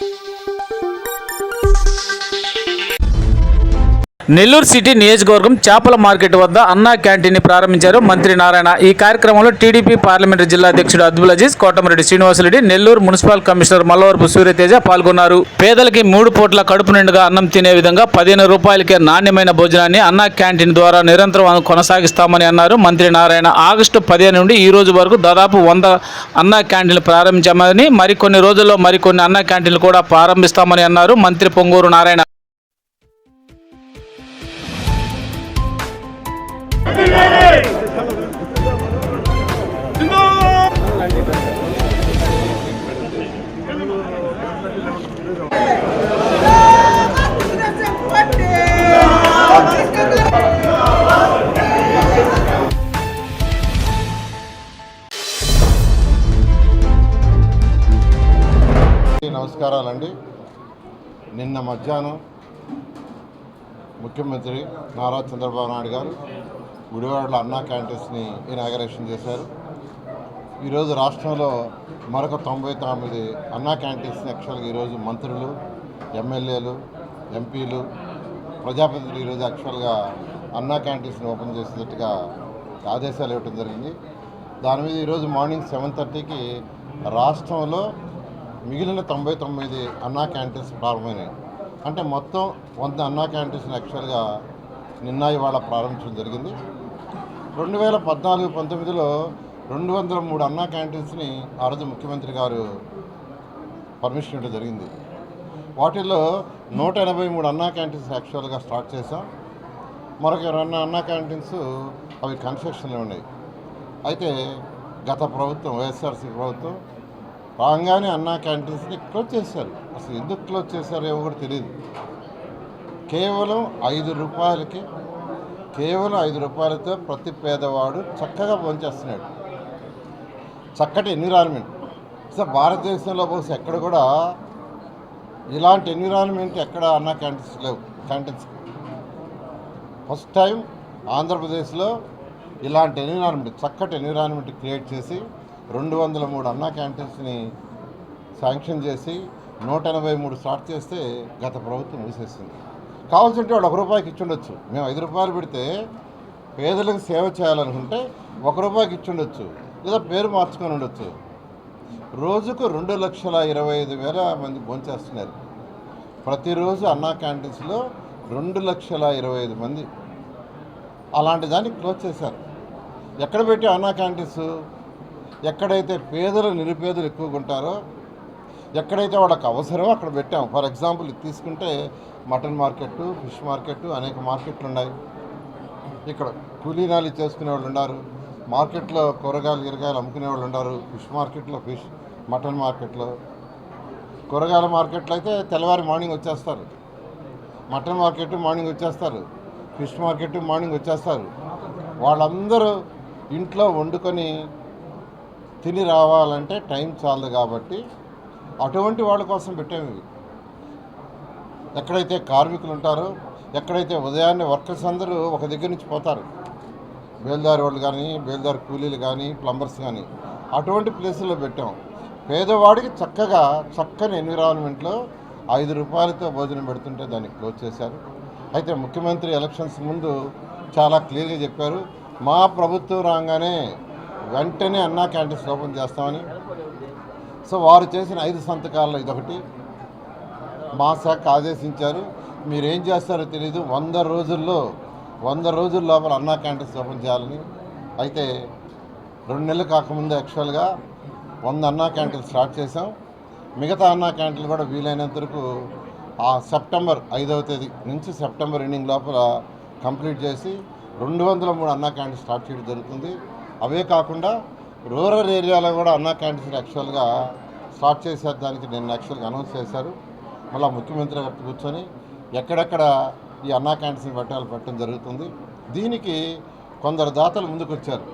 Música Nellore city నియోజకవర్గం చేపల market వద్ద అన్నా క్యాంటీన్ని ప్రారంభించారు మంత్రి నారాయణ. ఈ కార్యక్రమంలో టీడీపీ పార్లమెంటరీ జిల్లా అధ్యక్షుడు అబ్దుల్ అజీజ్ కోటమిరెడ్డి శ్రీనివాసరెడ్డి నెల్లూరు మున్సిపల్ కమిషనర్ మల్లవరపు సూర్యతేజ పాల్గొన్నారు. పేదలకి మూడు పూట్ల కడుపు నిండుగా అన్నం తినే విధంగా పదిహేను రూపాయలకే నాణ్యమైన భోజనాన్ని అన్నా క్యాంటీన్ ద్వారా నిరంతరం కొనసాగిస్తామని అన్నారు మంత్రి నారాయణ. ఆగస్టు పదిహేను నుండి ఈ రోజు వరకు దాదాపు వంద అన్నా క్యాంటీన్లు ప్రారంభించామని మరికొన్ని రోజుల్లో మరికొన్ని అన్నా క్యాంటీన్లు కూడా ప్రారంభిస్తామని అన్నారు మంత్రి పొంగూరు నారాయణ. నమస్కారాలండి. నిన్న మధ్యాహ్నం ముఖ్యమంత్రి నారా చంద్రబాబు నాయుడు గారు గుడివాడలో అన్నా క్యాంటీన్స్ని ఇనాగరేషన్ చేశారు. ఈరోజు రాష్ట్రంలో మరొక తొంభై తొమ్మిది అన్నా క్యాంటీన్స్ యాక్చువల్గా ఈరోజు మంత్రులు ఎమ్మెల్యేలు ఎంపీలు ప్రజాప్రతినిధులు ఈరోజు యాక్చువల్గా అన్నా క్యాంటీన్స్ని ఓపెన్ చేసినట్టుగా ఆదేశాలు ఇవ్వటం జరిగింది. దాని మీద ఈరోజు మార్నింగ్ సెవెన్ థర్టీకి రాష్ట్రంలో మిగిలిన తొంభై తొమ్మిది అన్నా క్యాంటీన్స్ ప్రారంభమైనాయి. అంటే మొత్తం వంద అన్నా క్యాంటీన్స్ని యాక్చువల్గా నిన్న ఇవాళ ప్రారంభించడం జరిగింది. రెండు వేల పద్నాలుగు పంతొమ్మిదిలో రెండు వందల మూడు అన్నా క్యాంటీన్స్ని ఆ రోజు ముఖ్యమంత్రి గారు పర్మిషన్ ఇవ్వడం జరిగింది. వాటిల్లో నూట ఎనభై మూడు అన్నా క్యాంటీన్స్ యాక్చువల్గా స్టార్ట్ చేసాం మరొక రెండు అన్నా క్యాంటీన్స్ అవి కన్స్ట్రక్షన్లో ఉన్నాయి. అయితే గత ప్రభుత్వం వైఎస్ఆర్సీ ప్రభుత్వం రాగానే అన్నా క్యాంటీన్స్ని క్లోజ్ చేశారు. అసలు ఎందుకు క్లోజ్ చేశారో ఏమో కూడా తెలియదు కేవలం ఐదు రూపాయలకి కేవలం ఐదు రూపాయలతో ప్రతి పేదవాడు చక్కగా భోంచేస్తున్నాడు. చక్కటి ఎన్విరాన్మెంట్. సార్ భారతదేశంలో బహుశా ఎక్కడ కూడా ఇలాంటి ఎన్విరాన్మెంట్ ఎక్కడ అన్న క్యాంటీన్స్ లేవు. క్యాంటీన్స్. ఫస్ట్ టైం ఆంధ్రప్రదేశ్లో ఇలాంటి ఎన్విరాన్మెంట్ చక్కటి ఎన్విరాన్మెంట్ క్రియేట్ చేసి రెండు వందల మూడు అన్నా క్యాంటీన్స్ని శాంక్షన్ చేసి నూట ఎనభై మూడు స్టార్ట్ చేస్తే గత ప్రభుత్వం మూసేసింది. కావాల్సింటే వాడు ఒక రూపాయికి ఇచ్చుండొచ్చు మేము ఐదు రూపాయలు పెడితే పేదలకు సేవ చేయాలనుకుంటే ఒక రూపాయికి ఇచ్చుండొచ్చు లేదా పేరు మార్చుకొని ఉండొచ్చు. రోజుకు రెండు లక్షల ఇరవై ఐదు వేల మంది భోంచేస్తున్నారు. ప్రతిరోజు అన్నా క్యాంటీన్స్లో రెండు లక్షల ఇరవై ఐదు మంది. అలాంటి దాన్ని క్లోజ్ చేశారు. ఎక్కడ పెట్టి అన్నా క్యాంటీన్స్? ఎక్కడైతే పేదలు నిరుపేదలు ఎక్కువగా ఉంటారో ఎక్కడైతే వాళ్ళకి అవసరమో అక్కడ పెట్టాం ఫర్ ఎగ్జాంపుల్ తీసుకుంటే మటన్ మార్కెట్ ఫిష్ మార్కెట్ అనేక మార్కెట్లు ఉన్నాయి. ఇక్కడ కూలీనాలు చేసుకునే వాళ్ళు ఉన్నారు. మార్కెట్లో కూరగాయలు గిరగాయలు అమ్ముకునే వాళ్ళు ఉన్నారు ఫిష్ మార్కెట్లో ఫిష్ మటన్ మార్కెట్లో. కూరగాయల మార్కెట్లో అయితే తెల్లవారి మార్నింగ్ వచ్చేస్తారు. మటన్ మార్కెట్ మార్నింగ్ వచ్చేస్తారు. ఫిష్ మార్కెట్ మార్నింగ్ వచ్చేస్తారు. వాళ్ళందరూ ఇంట్లో వండుకొని తిని రావాలంటే టైం చాలదు కాబట్టి అటువంటి వాళ్ళ కోసం పెట్టాము ఇవి. ఎక్కడైతే కార్మికులు ఉంటారో ఎక్కడైతే ఉదయాన్నే వర్కర్స్ అందరూ ఒక దగ్గర నుంచి పోతారు. బేల్దారి వాళ్ళు కానీ బేల్దారి కూలీలు కానీ ప్లంబర్స్ కానీ అటువంటి ప్లేసుల్లో పెట్టాం. పేదవాడికి చక్కగా చక్కని ఎన్విరాన్మెంట్లో ఐదు రూపాయలతో భోజనం పెడుతుంటే దాన్ని క్లోజ్ చేశారు. అయితే ముఖ్యమంత్రి ఎలక్షన్స్ ముందు చాలా క్లియర్గా చెప్పారు మా ప్రభుత్వం రాగానే వెంటనే అన్నా క్యాంటీన్స్ ఓపెన్ చేస్తామని. సో వారు చేసిన ఐదు సంతకాల్లో ఇదొకటి. మా శాఖ ఆదేశించారు మీరేం చేస్తారో తెలియదు వంద రోజుల్లో వంద రోజుల లోపల అన్నా క్యాంటీన్స్ ఓపెన్ చేయాలని. అయితే రెండు నెలలు కాకముందు యాక్చువల్గా వంద అన్నా క్యాంటీన్ స్టార్ట్ చేసాం మిగతా అన్నా క్యాంటీన్లు కూడా వీలైనంత వరకు ఆ సెప్టెంబర్ ఐదవ తేదీ నుంచి సెప్టెంబర్ ఎండింగ్ లోపల కంప్లీట్ చేసి రెండు వందల మూడు అన్నా క్యాంటీన్ స్టార్ట్ చేయడం జరుగుతుంది. అవే కాకుండా రూరల్ ఏరియాలో కూడా అన్నా క్యాంటీన్స్ యాక్చువల్గా స్టార్ట్ చేసేదానికి నేను యాక్చువల్గా అనౌన్స్ చేశారు. మళ్ళీ ముఖ్యమంత్రి గారు కూర్చొని ఎక్కడెక్కడ ఈ అన్నా క్యాంటీన్ పట్టాలు పెట్టడం జరుగుతుంది. దీనికి కొందరు దాతలు ముందుకొచ్చారు.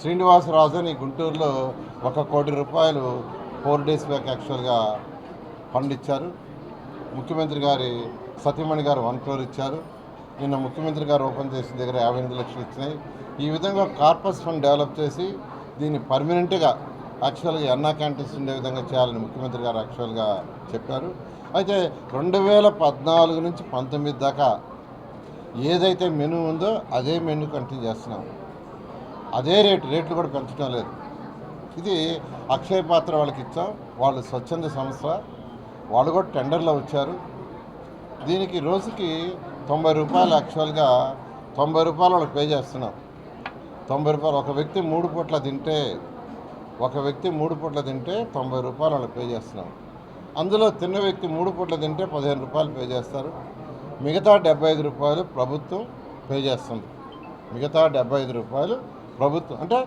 శ్రీనివాసరాజు అని గుంటూరులో ఒక కోటి రూపాయలు ఫోర్ డేస్ బ్యాక్ యాక్చువల్గా ఫండ్ ఇచ్చారు. ముఖ్యమంత్రి గారి సతీమణి గారు వన్ క్రోర్ ఇచ్చారు. నిన్న ముఖ్యమంత్రి గారు ఓపెన్ చేసిన దగ్గర యాభై ఎనిమిది లక్షలు ఇచ్చినాయి. ఈ విధంగా కార్పస్ ఫండ్ డెవలప్ చేసి దీన్ని పర్మనెంట్గా యాక్చువల్గా ఎన్నా క్యాంటీన్స్ ఉండే విధంగా చేయాలని ముఖ్యమంత్రి గారు యాక్చువల్గా చెప్పారు. అయితే రెండు వేల పద్నాలుగు నుంచి పంతొమ్మిది దాకా ఏదైతే మెనూ ఉందో అదే మెనూ కంటిన్యూ చేస్తున్నాం. అదే రేటు రేట్లు కూడా పెంచడం లేదు. ఇది అక్షయ పాత్ర వాళ్ళకి ఇచ్చాం. వాళ్ళు స్వచ్ఛంద సంస్థ. వాళ్ళు కూడా టెండర్లో వచ్చారు. దీనికి రోజుకి తొంభై రూపాయలు యాక్చువల్గా తొంభై రూపాయలు వాళ్ళకి పే చేస్తున్నాం. తొంభై రూపాయలు. ఒక వ్యక్తి మూడు పూట్ల తింటే ఒక వ్యక్తి మూడు పూట్ల తింటే తొంభై రూపాయలు వాళ్ళకి పే చేస్తున్నాం అందులో తిన్న వ్యక్తి మూడు పూట్ల తింటే పదిహేను రూపాయలు పే చేస్తారు. మిగతా డెబ్బై ఐదు రూపాయలు ప్రభుత్వం పే చేస్తుంది. మిగతా డెబ్బై ఐదు రూపాయలు ప్రభుత్వం అంటే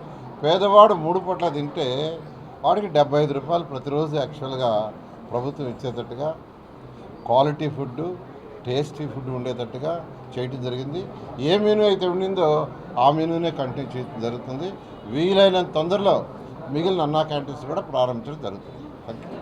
పేదవాడు మూడు పూట్ల తింటే వాడికి డెబ్బై ఐదు రూపాయలు ప్రతిరోజు యాక్చువల్గా ప్రభుత్వం ఇచ్చేటట్టుగా క్వాలిటీ ఫుడ్ టేస్టీ ఫుడ్ ఉండేటట్టుగా చేయటం జరిగింది. ఏ మెనూ అయితే ఉండిందో ఆ మెనూనే కంటిన్యూ చేయడం జరుగుతుంది. వీలైనంత తొందరలో మిగిలిన అన్నా క్యాంటీన్స్ కూడా ప్రారంభించడం జరుగుతుంది. Thank you